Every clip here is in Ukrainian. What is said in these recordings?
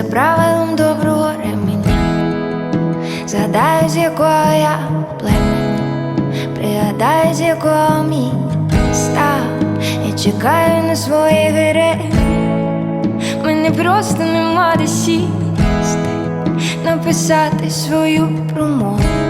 правилам доброго ременя. Згадаю, з якого я племені, пригадаю, з якого міста. Я чекаю на свої героїв. Мене просто нема де сісти, написати свою промову.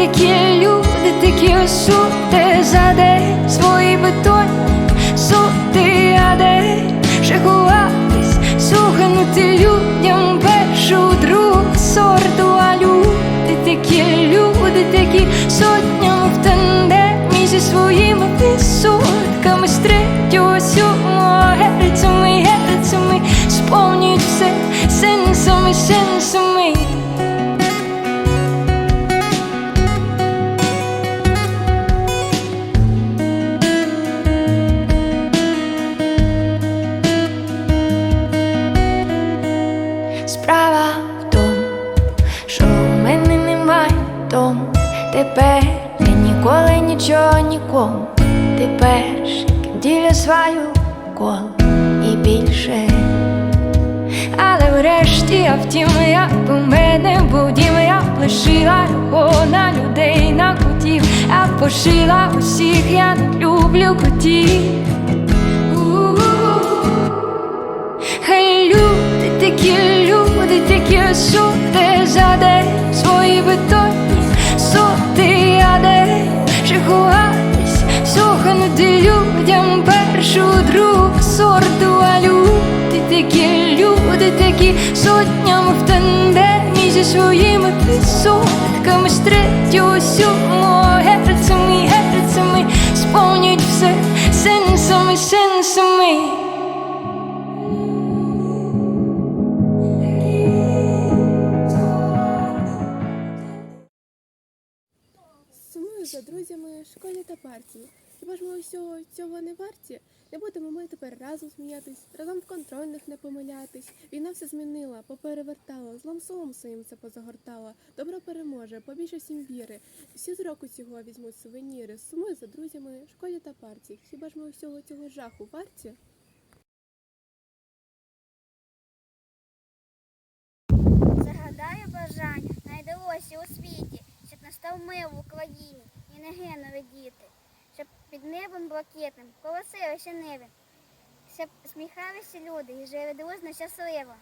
Такі, люди такі осуди за день свої бетонні суди, а де ще ховатись, слуханути людям першу другу сорту, а люди такі, люди такі сотнями в тандемі зі своїми відсотками з третього сьомого герцями, герцями сповнюють все сенсами, сенсами. Справа в тому, що у мене немає дому. Тепер я ніколи нічого нікому. Ти перший, діля свою коло і більше. Але врешті я втім, як у мене був дім, я лишила його на людей, на котів, я пошила усіх, я не люблю котів. Хай люди такі, люди такі сути за день свої бетонні соти, а де ще ховатись, слуханути людям першу другу сорту, а люди такі, люди такі сотнями в тандемі зі своїми відсотками з третього сьомого герцями, герцями сповнюють все сенсами, сенсами. Сумую за друзями, школі та партії. Хіба ж ми усього цього не варті? Не будемо ми тепер разом сміятись, разом в контрольних не помилятись. Війна все змінила, поперевертала, злом словом своїм це позагортала. Добро переможе, побільше всім віри. Всі з року цього візьмуть сувеніри. Сумую за друзями, школі та партії. Хіба ж ми усього цього жаху варті? Настав мир в Україні і не гинули діти, щоб під небом блакитним колосилися ниви, щоб сміхалися люди і жили дружно щасливо.